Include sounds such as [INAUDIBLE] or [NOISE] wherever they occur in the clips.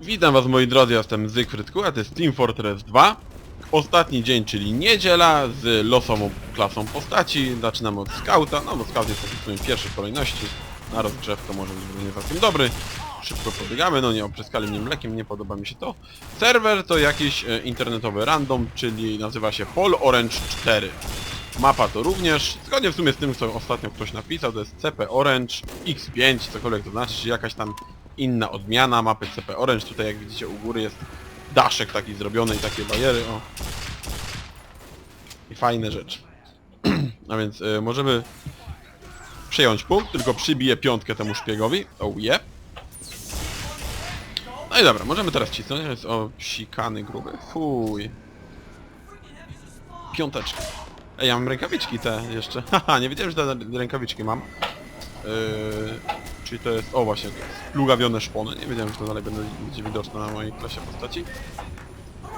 Witam was moi drodzy, ja jestem Zygfryd a to jest Team Fortress 2. Ostatni dzień, czyli niedziela z losową klasą postaci. Zaczynamy od Scouta, no bo Scout jest w sumie pierwszej kolejności. Na rozgrzewkę może być nie całkiem dobry. Szybko pobiegamy, no nie opryskali mnie mlekiem, nie podoba mi się to. Serwer to jakiś e, internetowy random, czyli nazywa się Pol Orange 4. Mapa to również, zgodnie w sumie z tym, co ostatnio ktoś napisał, to jest CP Orange X5, cokolwiek to znaczy, czyli jakaś tam inna odmiana mapy CP Orange. Tutaj jak widzicie u góry jest daszek taki zrobiony i takie bariery, o. I fajne rzeczy. [CLEARS THROAT] A więc y, możemy przejąć punkt, tylko przybiję piątkę temu szpiegowi. Oh yeah. No i dobra, możemy teraz cisnąć, jest o sikany gruby. Fuj. Piąteczka. Ej, ja mam rękawiczki te jeszcze. [LAUGHS] Haha, nie wiedziałem, że te rękawiczki mam. Yy, czyli to jest, o właśnie, plugawione szpony. Nie wiedziałem, że to dalej będzie, będzie widoczne na mojej klasie postaci.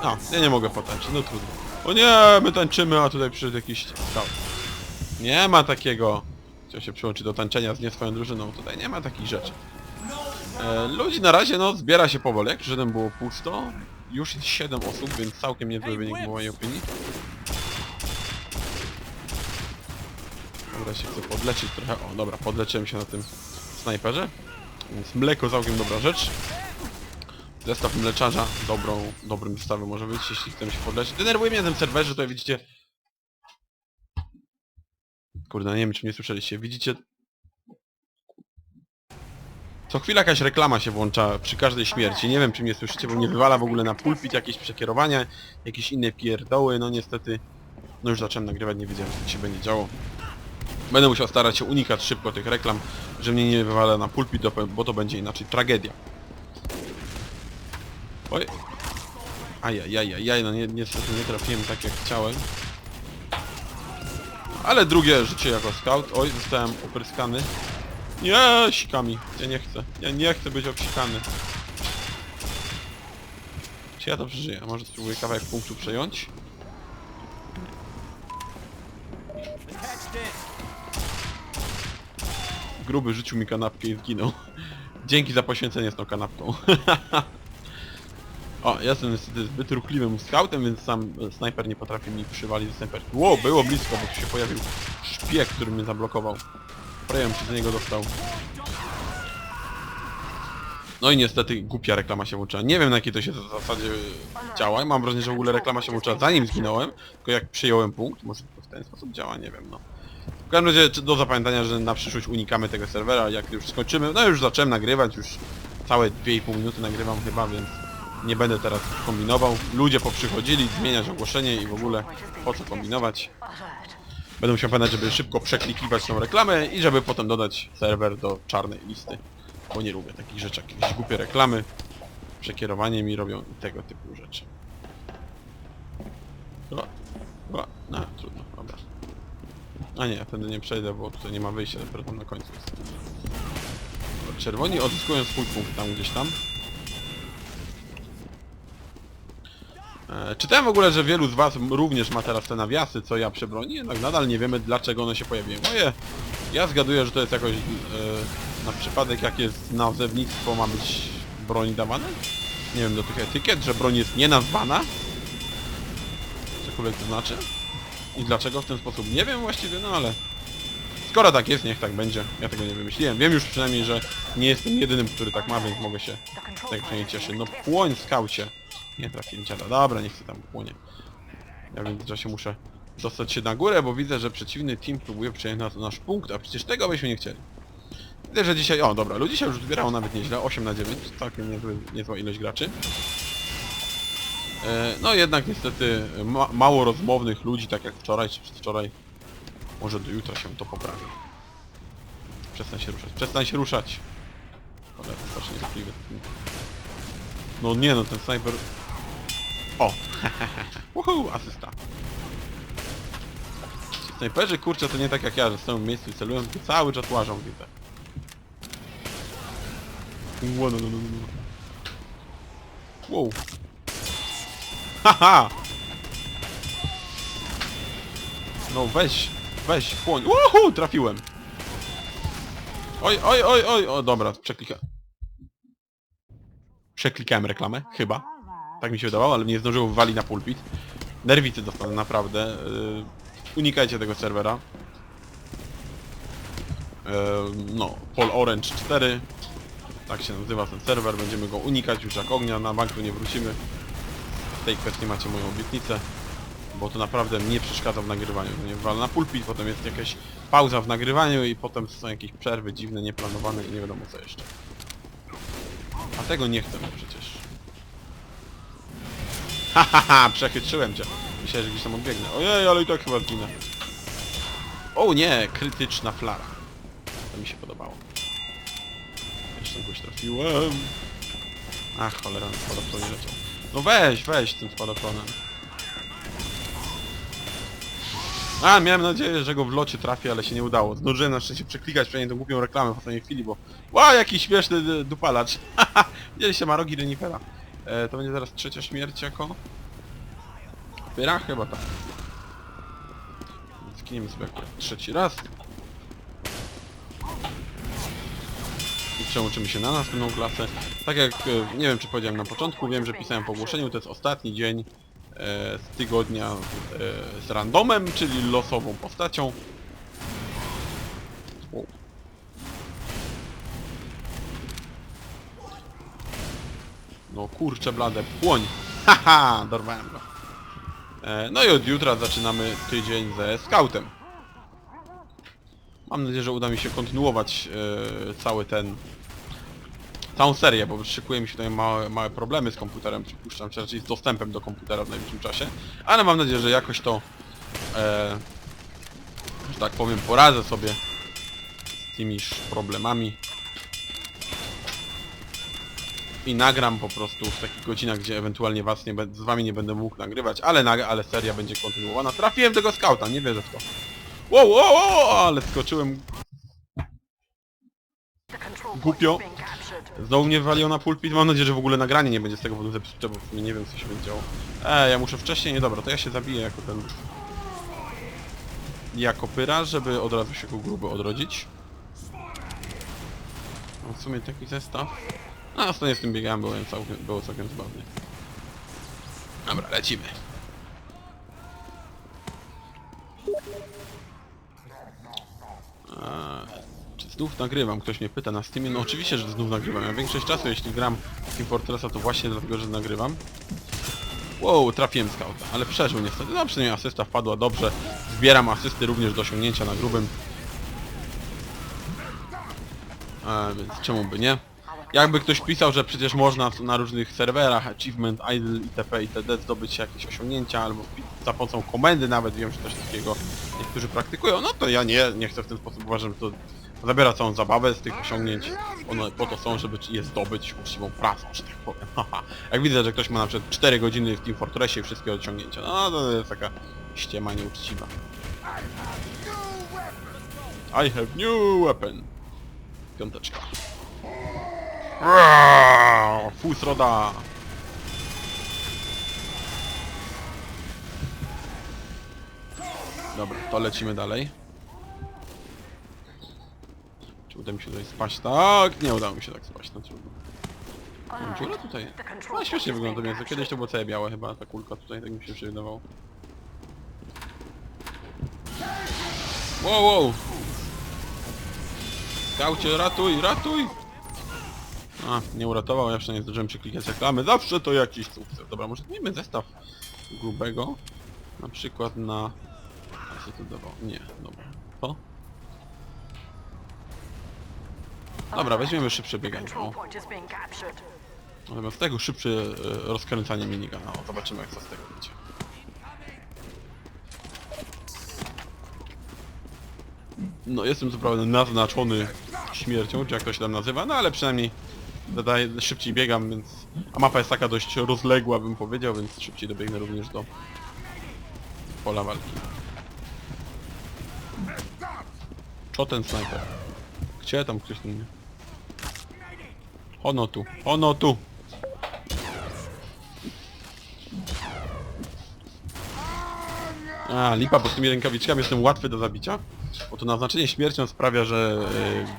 A, ja nie mogę potańczyć, no trudno. O nie, my tańczymy, a tutaj przyszedł jakiś skał. Nie ma takiego. Chciał się przyłączyć do tańczenia z nie swoją drużyną. Tutaj nie ma takich rzeczy. E, ludzi na razie, no, zbiera się powoli. Jak przyszedłem było pusto. Już jest 7 osób, więc całkiem niezły wynik w mojej opinii. Dobra, się chcę podleczyć trochę. O, dobra, podleczyłem się na tym snajperze. Więc mleko całkiem dobra rzecz. Zestaw mleczarza dobrą, dobrym zestawem może być, jeśli chcemy się podleczyć. Denerwuje mnie na tym serwerze, tutaj widzicie... Kurde, nie wiem czy mnie słyszeliście. Widzicie... Co chwila jakaś reklama się włącza przy każdej śmierci. Nie wiem czy mnie słyszycie, bo mnie wywala w ogóle na pulpit jakieś przekierowania, jakieś inne pierdoły, no niestety... No już zacząłem nagrywać, nie wiedziałem co się będzie działo. Będę musiał starać się unikać szybko tych reklam, że mnie nie wywala na pulpit, bo to będzie inaczej tragedia. Oj. Ajajajajaj, no ni niestety nie trafiłem tak jak chciałem. Ale drugie życie jako scout. Oj, zostałem opryskany. Nie, sikami. Ja nie chcę. Ja nie chcę być obsikany. Czy ja to przeżyję? Może spróbuję kawałek punktu przejąć? Gruby rzucił mi kanapkę i zginął. [LAUGHS] Dzięki za poświęcenie z tą kanapką. [LAUGHS] o, ja jestem niestety zbyt ruchliwym scoutem, więc sam snajper nie potrafi mi przywalić ze snajperki. Ło, było blisko, bo tu się pojawił szpieg, który mnie zablokował. Prejem się z niego dostał. No i niestety głupia reklama się włączyła. Nie wiem na jakiej to się w zasadzie działa. Mam wrażenie, że w ogóle reklama się włączyła zanim zginąłem, tylko jak przyjąłem punkt. Może to w ten sposób działa, nie wiem no. W każdym razie do zapamiętania, że na przyszłość unikamy tego serwera, jak już skończymy, no już zacząłem nagrywać, już całe 2,5 minuty nagrywam chyba, więc nie będę teraz kombinował. Ludzie poprzychodzili, zmieniać ogłoszenie i w ogóle po co kombinować. Będę musiał pamiętać, żeby szybko przeklikiwać tą reklamę i żeby potem dodać serwer do czarnej listy. Bo nie lubię takich rzeczy, jak jakieś głupie reklamy, przekierowanie mi robią tego typu rzeczy. O, o, no. A nie, wtedy nie przejdę, bo tutaj nie ma wyjścia, dopiero tam na końcu jest. Czerwoni odzyskują swój punkt tam gdzieś tam. E, czytałem w ogóle, że wielu z was również ma teraz te nawiasy, co ja przy broni, jednak nadal nie wiemy dlaczego one się pojawiły. Moje, ja zgaduję, że to jest jakoś e, na przypadek jak jest nazewnictwo ma być broni dawane. Nie wiem do tych etykiet, że broń jest nienazwana. Cokolwiek to znaczy. I dlaczego w ten sposób? Nie wiem właściwie, no ale... Skoro tak jest, niech tak będzie. Ja tego nie wymyśliłem. Wiem już przynajmniej, że nie jestem jedynym, który tak ma, więc mogę się tak przynajmniej cieszyć. No płoń w skaucie. Nie trafiłem dziada. Dobra, niech się tam płonie. Ja że się muszę dostać się na górę, bo widzę, że przeciwny team próbuje przejąć nas, nasz punkt, a przecież tego byśmy nie chcieli. Widzę, że dzisiaj... O, dobra, ludzi się już zbierało nawet nieźle. 8 na 9, całkiem niezła ilość graczy. E, No jednak niestety ma mało rozmownych ludzi, tak jak wczoraj czy przedwczoraj. Może do jutra się to poprawi. Przestań się ruszać, przestań się ruszać! Strasznie. No nie no, ten sniper... O! [LAUGHS] Uhu, asysta. Ci Snajperzy kurczę to nie tak jak ja, że stoją w miejscu i celują, tylko cały czas łażą widzę. Ło, no, no, no, no. Wow. Haha! No weź. weź, płoń. Uhu, trafiłem. Oj, oj, oj, oj, o dobra, przeklika... Przeklikałem reklamę, chyba. Tak mi się wydawało, ale nie zdążyło wali na pulpit. Nerwicy dostanę, naprawdę. Yy, unikajcie tego serwera. Yy, no, Pol Orange 4. Tak się nazywa ten serwer, będziemy go unikać już jak ognia, na banku nie wrócimy. Tej kwestii macie moją obietnicę. Bo to naprawdę mnie przeszkadza w nagrywaniu. Nie wal na pulpit, potem jest jakaś pauza w nagrywaniu i potem są jakieś przerwy dziwne, nieplanowane i nie wiadomo co jeszcze. A tego nie chcę przecież. [LAUGHS] Ha ha ha, przechytrzyłem cię. Myślałem, że gdzieś tam odbiegnę. Ojej, ale i tak chyba zginę. O nie, krytyczna flara. To mi się podobało. Jeszcze kogoś trafiłem. Ach, cholera, spadochron nie leciał. No weź, weź tym spadochronem. A, miałem nadzieję, że go w locie trafię, ale się nie udało. Zdążyłem na szczęście przeklikać przynajmniej tą głupią reklamę w ostatniej chwili, bo... Ła, jaki śmieszny d- dupalacz! [LAUGHS] Widzieliście ma rogi renifera. E, to będzie zaraz trzecia śmierć jako... Pyra? Chyba tak. Zginiemy sobie trzeci raz. I przełączymy się na następną klasę. Tak jak, e, nie wiem czy powiedziałem na początku, wiem, że pisałem po ogłoszeniu, to jest ostatni dzień e, z tygodnia e, z randomem, czyli losową postacią. No kurczę blade, płoń! [LAUGHS] Haha, dorwałem go. No i od jutra zaczynamy tydzień ze scoutem. Mam nadzieję, że uda mi się kontynuować e, cały ten... Całą serię, bo szykuje mi się tutaj małe, małe problemy z komputerem, przypuszczam, czy raczej z dostępem do komputera w najbliższym czasie. Ale mam nadzieję, że jakoś to, e, że tak powiem, poradzę sobie z tymiż problemami. I nagram po prostu w takich godzinach, gdzie ewentualnie was nie, z wami nie będę mógł nagrywać, ale, ale seria będzie kontynuowana. Trafiłem tego skauta, nie wierzę w to. Wow, wow, wow, ale skoczyłem Głupio. Znowu mnie waliło na pulpit, mam nadzieję, że w ogóle nagranie nie będzie z tego powodu zepsute, bo nie wiem co się będzie działo. Ej, ja muszę wcześniej, nie dobra, to ja się zabiję jako ten... Jako pyra, żeby od razu się go grubo odrodzić. Mam w sumie taki zestaw. A ostatnio z tym biegałem, było całkiem, było całkiem zabawnie. Dobra, lecimy. Eee, czy znów nagrywam? Ktoś mnie pyta na Steamie. No oczywiście, że znów nagrywam. Ja większość czasu, jeśli gram w Team Fortressa, to właśnie dlatego, że nagrywam. Wow, trafiłem skauta, ale przeżył niestety. No przynajmniej asysta wpadła dobrze. Zbieram asysty również do osiągnięcia na grubym. E, więc czemu by nie? Jakby ktoś pisał, że przecież można na różnych serwerach, achievement, idle, itp. itd. zdobyć jakieś osiągnięcia, albo za pomocą komendy nawet, wiem, że coś takiego niektórzy praktykują, no to ja nie, nie chcę w ten sposób, uważam, że to zabiera całą zabawę z tych osiągnięć. One po to są, żeby je zdobyć uczciwą pracą, że tak powiem. [LAUGHS] Jak widzę, że ktoś ma na przykład 4 godziny w Team Fortressie i wszystkie osiągnięcia, no to jest taka ściema nieuczciwa. I have new weapon. Piąteczka. Fusroda! Dobra, to lecimy dalej. Czy uda mi się tutaj spaść? Tak, nie udało mi się tak spaść, no trudno. Wiem, dziura tutaj. No śmiesznie wygląda to mięso. Kiedyś to było całe białe chyba, ta kulka tutaj, tak mi się wydawało. Wow, wow! Skaucie, ratuj, ratuj! A, nie uratował, ja jeszcze nie zdążyłem przeklikać reklamy. Zawsze to jakiś sukces. Dobra, może zmienimy zestaw grubego. Na przykład na... Co to dawało? Nie, dobra. To? Dobra, weźmiemy szybsze bieganie. O, zamiast tego szybsze e, rozkręcanie minigana. O, zobaczymy jak co z tego będzie. No, jestem co prawda naznaczony śmiercią, czy jak to się tam nazywa, no ale przynajmniej dodaję, szybciej biegam, więc... A mapa jest taka dość rozległa, bym powiedział, więc szybciej dobiegnę również do pola walki. Co ten snajper? Gdzie tam ktoś ten... Ono tu, ono tu! A, lipa, bo z tymi rękawiczkami jestem łatwy do zabicia. Bo to naznaczenie śmiercią sprawia, że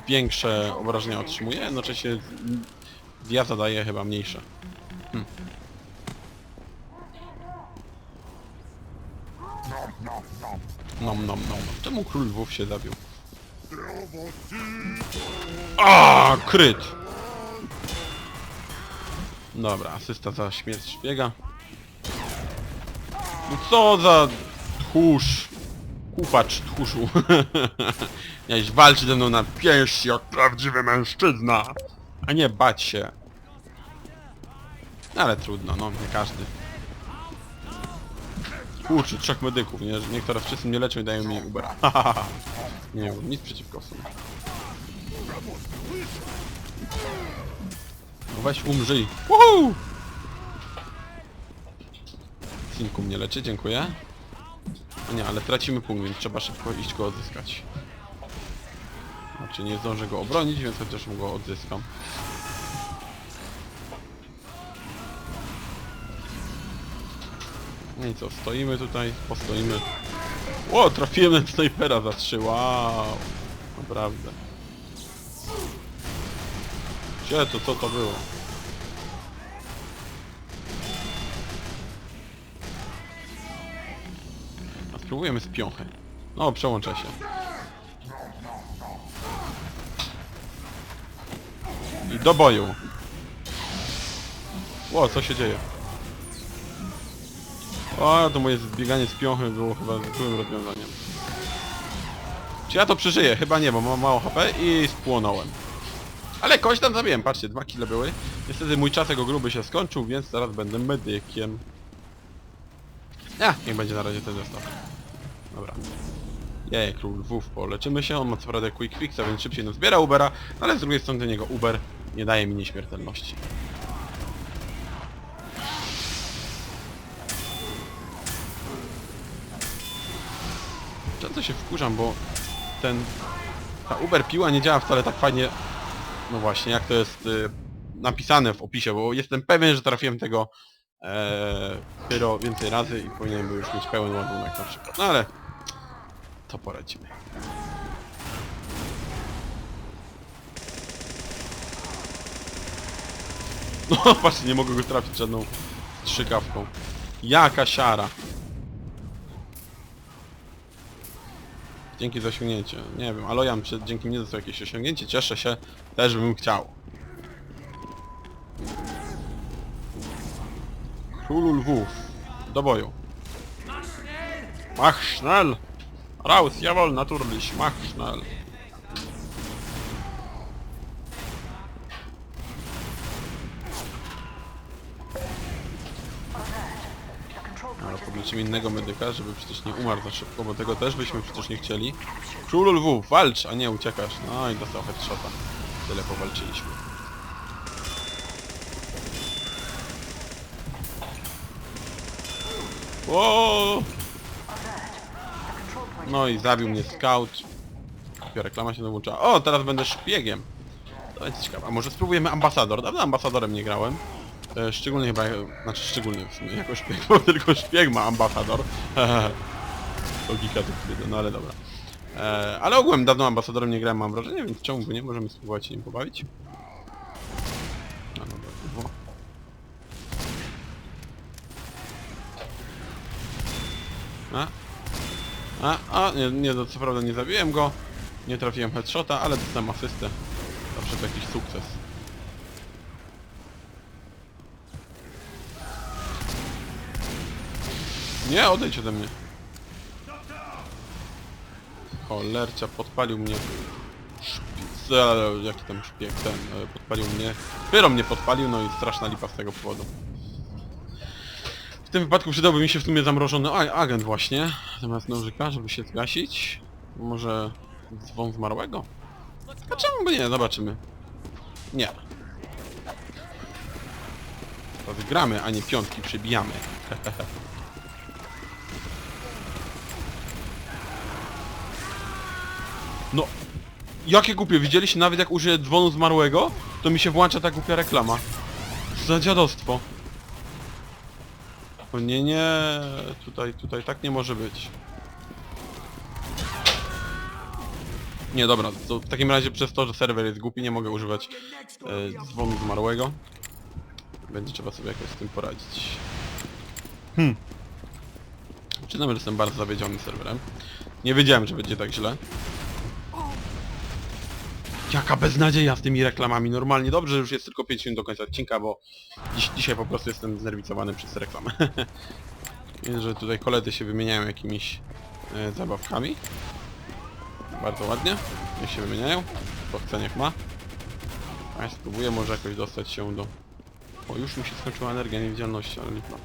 y, większe obrażenia otrzymuje, jednocześnie ja zadaję chyba mniejsze. Nom nom nom. Czemu król lwów się zabił? A, kryt! Dobra, asysta za śmierć szpiega. No co za tchórz. Kupacz tchórzu. [LAUGHS] Miałeś walczyć ze mną na pięści jak prawdziwy mężczyzna. A nie bać się. Ale trudno, no, nie każdy. Kurczę, trzech medyków, nie? Niech teraz wszyscy mnie leczą i dają mi Ubera. [LAUGHS] nie wiem, nic przeciwko w sumie. No weź umrzyj. Woohoo! Sinku mnie leczy, dziękuję. No nie, ale tracimy punkt, więc trzeba szybko iść go odzyskać. Znaczy nie zdążę go obronić, więc chociaż go odzyskam. No i co, stoimy tutaj, postoimy. O, trafiłem na snajpera za trzy, wow! Naprawdę. Gdzie to, co to było? A spróbujemy z piąchy. No, przełączę się. I do boju. Ło, co się dzieje? O, to moje zbieganie z piąchy było chyba złym rozwiązaniem. Czy ja to przeżyję? Chyba nie, bo mam mało HP i spłonąłem. Ale kość tam zabiłem, patrzcie, dwa kile były. Niestety mój czas jako gruby się skończył, więc teraz będę medykiem. Ja, niech będzie na razie ten zestaw. Dobra. Jej, król lwów, poleczymy się, on ma co prawda quick fixa, więc szybciej nam zbiera Ubera, ale z drugiej strony do niego Uber nie daje mi nieśmiertelności. Często się wkurzam, bo ten... Ta Uber piła nie działa wcale tak fajnie... No właśnie, jak to jest y, napisane w opisie, bo jestem pewien, że trafiłem tego e, więcej razy i powinienem był już mieć pełen ładunek na przykład. No ale... To poradzimy. [LAUGHS] No patrzcie, nie mogę go trafić żadną strzykawką. Jaka siara. Dzięki za osiągnięcie. Nie wiem, Alojan czy dzięki mnie dostał jakieś osiągnięcie. Cieszę się. Też bym chciał. Królu lwów. Do boju. Mach schnell! Raus, jawohl, natürlich, mach schnell. Ale podleczymy innego medyka, żeby przecież nie umarł za szybko, bo tego też byśmy przecież nie chcieli. Królu lwów, walcz, a nie uciekasz. No i dostał headshota. Tyle powalczyliśmy. Ło! No i zabił mnie scout. Reklama się dołącza. O, teraz będę szpiegiem. To jest ciekawe. A może spróbujemy ambasador? Dawno ambasadorem nie grałem. E, szczególnie chyba, znaczy szczególnie w sumie jako szpieg, [LAUGHS] bo tylko szpieg ma ambasador. [LAUGHS] Logika to wtedy, no ale dobra. E, ale ogółem dawno ambasadorem nie grałem, mam wrażenie, więc czemu by nie? Możemy spróbować się nim pobawić. No dobra, o. A? A, a, nie, nie, co prawda nie zabiłem go. Nie trafiłem headshota, ale dostałem asystę. Zawsze to jakiś sukces. Nie, odejdź ode mnie. Cholercia, podpalił mnie. Szpic, e, jaki tam szpieg, ten, e, podpalił mnie. Pyro mnie podpalił, no i straszna lipa z tego powodu. W tym wypadku przydałby mi się w sumie zamrożony a- agent właśnie, zamiast nożyka, żeby się zgasić. Może dzwon zmarłego? A czemu by nie? Zobaczymy. Nie. To wygramy, a nie piątki przybijamy. [LAUGHS] No, jakie głupie, widzieliście nawet jak użyję dzwonu zmarłego, to mi się włącza ta głupia reklama. Za dziadostwo. O nie, nie, tutaj, tutaj, tak nie może być. Nie, dobra, to w takim razie przez to, że serwer jest głupi, nie mogę używać e, dzwonu zmarłego. Będzie trzeba sobie jakoś z tym poradzić. Hmm. Przyznam, że jestem bardzo zawiedziony serwerem. Nie wiedziałem, że będzie tak źle. Jaka beznadzieja z tymi reklamami. Normalnie dobrze, że już jest tylko 5 minut do końca odcinka, bo dziś, dzisiaj po prostu jestem znerwicowany przez reklamę. [LAUGHS] Widzę, że tutaj koledzy się wymieniają jakimiś e, zabawkami. Bardzo ładnie. Niech się wymieniają. To chce niech ma. A spróbuję może jakoś dostać się do... O, już mi się skończyła energia niewidzialności, ale lipa.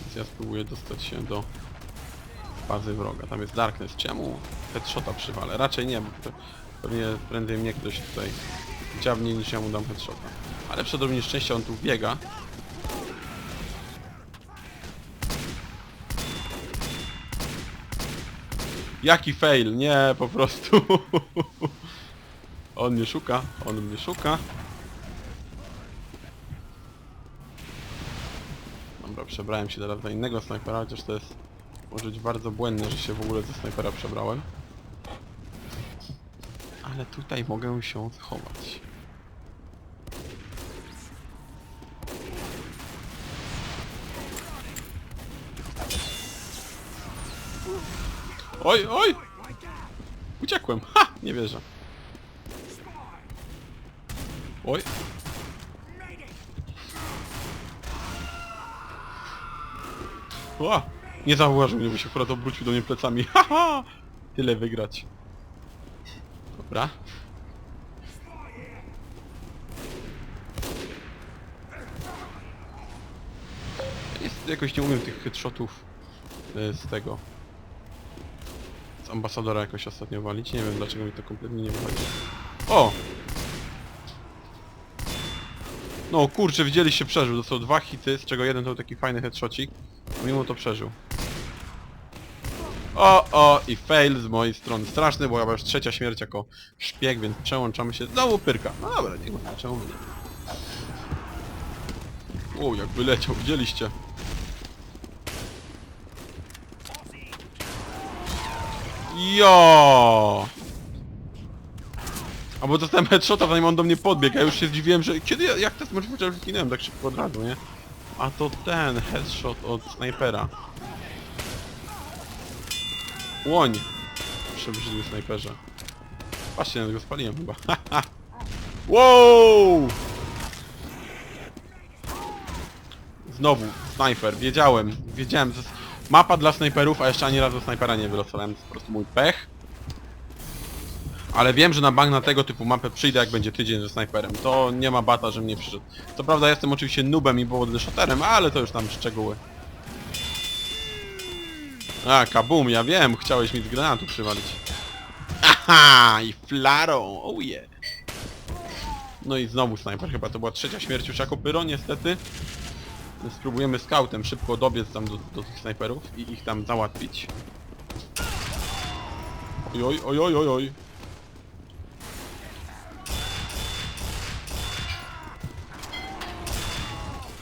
Więc ja spróbuję dostać się do bazy wroga. Tam jest Darkness. Czemu headshota przywalę? Raczej nie, bo pe- pewnie prędzej mnie ktoś tutaj dziabnie niż ja mu dam headshota. Ale przed mnie szczęścia on tu biega. Jaki fail? Nie, po prostu. [LAUGHS] On mnie szuka, on mnie szuka. Dobra, przebrałem się teraz na innego snajpera, chociaż to jest może być bardzo błędne, że się w ogóle ze snajpera przebrałem. Ale tutaj mogę się schować. Oj, oj! Uciekłem! Ha! Nie wierzę. Oj. Ła! Nie zauważył mnie, bo się akurat obrócił do mnie plecami. [LAUGHS] Haha! Tyle wygrać. Dobra. Jest, jakoś nie umiem tych headshotów e, z tego. Z ambasadora jakoś ostatnio walić. Nie wiem dlaczego mi to kompletnie nie wychodzi. O! No kurczę, widzieliście przeżył. Dostał dwa hity, z czego jeden to był taki fajny headshotcik. A mimo to przeżył. O, o, i fail z mojej strony. Straszny, bo ja już trzecia śmierć jako szpieg, więc przełączamy się. Znowu pyrka. No dobra, nie ma, czemu nie. O, jak wyleciał, widzieliście. Jo! A bo dostałem headshota, zanim on do mnie podbiegł, ja już się zdziwiłem, że kiedy ja, jak to możliwe, że zginąłem tak szybko od razu, nie? A to ten headshot od snajpera. Łoń! Przebrzydły snajperze. Patrzcie, nawet go spaliłem chyba. [LAUGHS] wow! Znowu, snajper, wiedziałem, wiedziałem, że mapa dla snajperów, a jeszcze ani razu snajpera nie wylosowałem, to po prostu mój pech. Ale wiem, że na bank na tego typu mapę przyjdę jak będzie tydzień ze snajperem. To nie ma bata, że mnie przyszedł. Co prawda jestem oczywiście noobem i powodny shoterem, ale to już tam szczegóły. A, kabum, ja wiem, chciałeś mi z granatu przywalić. Aha, i flarą, oh yeah. No i znowu snajper, chyba to była trzecia śmierć już jako pyro, niestety. Spróbujemy scoutem szybko dobiec tam do, do tych snajperów i ich tam załatwić. Oj, oj, oj, oj, oj.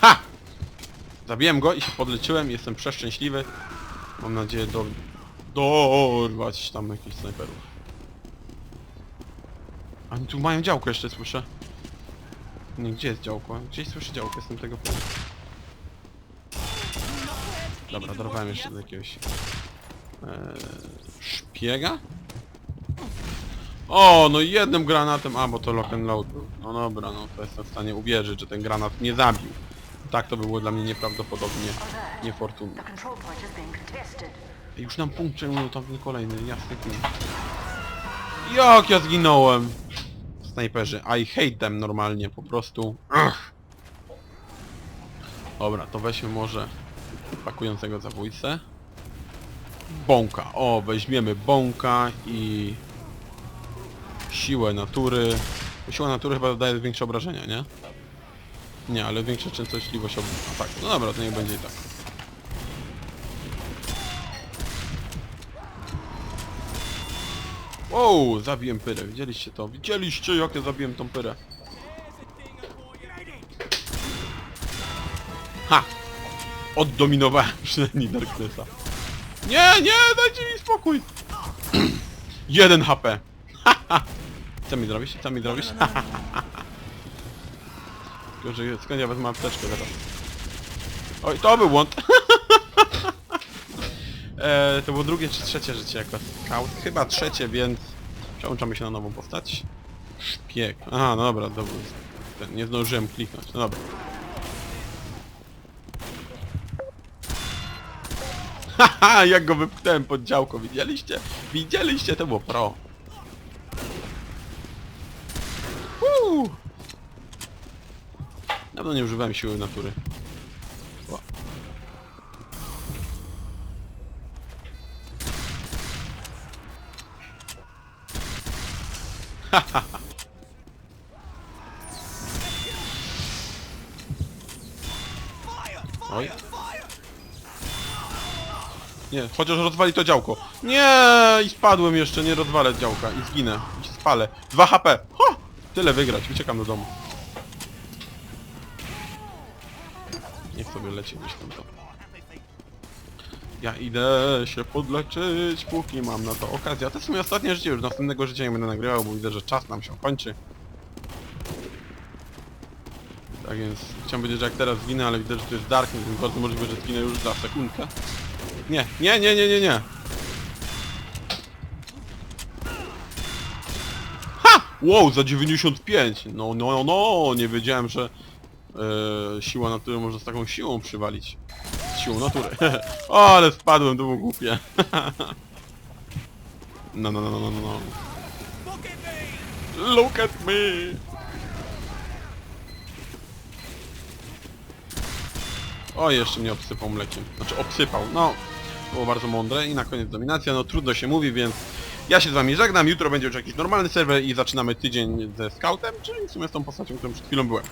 Ha! Zabiłem go i się podleczyłem, jestem przeszczęśliwy. Mam nadzieję do... dorwać tam jakichś snajperów. A oni tu mają działko jeszcze słyszę. Nie, gdzie jest działko? Gdzieś słyszę działko, jestem tego pewien. Dobra, dorwałem jeszcze do jakiegoś... Eee, szpiega? O, no jednym granatem, a bo to lock and load był. No dobra, no to jestem w stanie uwierzyć, że ten granat nie zabił. Tak to by było dla mnie nieprawdopodobnie niefortunne. Już nam punkt przejmują tam ten kolejny, jasny kim. Jak ja zginąłem! Snajperzy, I hate them normalnie, po prostu. Ugh. Dobra, to weźmy może pakującego zabójcę. Bąka, o, weźmiemy bąka i... Siłę natury. Siła natury chyba daje większe obrażenia, nie? Nie, ale większa częstotliwość ob... ataku. No dobra, to nie będzie i tak. Wow, zabiłem pyrę. Widzieliście to? Widzieliście jak ja zabiłem tą pyrę? Ha! Oddominowałem przynajmniej Darknessa. Nie, nie, dajcie mi spokój! [CLEARS THROAT] 1 HP. [LAUGHS] Co mi zrobisz? Co mi zrobisz? [LAUGHS] Tylko, że skąd ja wezmę apteczkę teraz? Oj, to był błąd. [LAUGHS] e, to było drugie czy trzecie życie jako scout? Chyba trzecie, więc przełączamy się na nową postać. Szpieg. Aha, no dobra, dobra. Ten, Nie zdążyłem kliknąć, no dobra. [LAUGHS] Haha, jak go wypchnąłem pod działko, widzieliście? Widzieliście? To było pro. Dawno nie używałem siły natury. Ła. Oj. Nie, chociaż rozwali to działko. Nie, i spadłem jeszcze, nie rozwalę działka i zginę. I spalę. 2 HP. Ho! Tyle wygrać, uciekam do domu. Sobie leci gdzieś tam to. Ja idę się podleczyć, póki mam na to okazję. A to jest moje ostatnie życie, już następnego życia nie będę nagrywał, bo widzę, że czas nam się kończy. Tak więc chciałem powiedzieć, że jak teraz zginę, ale widzę, że to jest Darkness, więc bardzo możliwe, że zginę już za sekundkę. Nie, nie, nie, nie, nie, nie. Ha! Wow, za 95! No, no, no, no, nie wiedziałem, że e, siła natury może z taką siłą przywalić. Z siłą natury. [LAUGHS] o, ale spadłem, to było głupie. [LAUGHS] no, no, no, no, no, no. Look at me! O, jeszcze mnie obsypał mlekiem. Znaczy obsypał, no. Było bardzo mądre i na koniec dominacja, no trudno się mówi, więc ja się z wami żegnam, jutro będzie już jakiś normalny serwer i zaczynamy tydzień ze scoutem, czyli w sumie z tą postacią, którą przed chwilą byłem.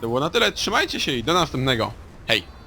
To było na tyle, trzymajcie się i do następnego. Hej!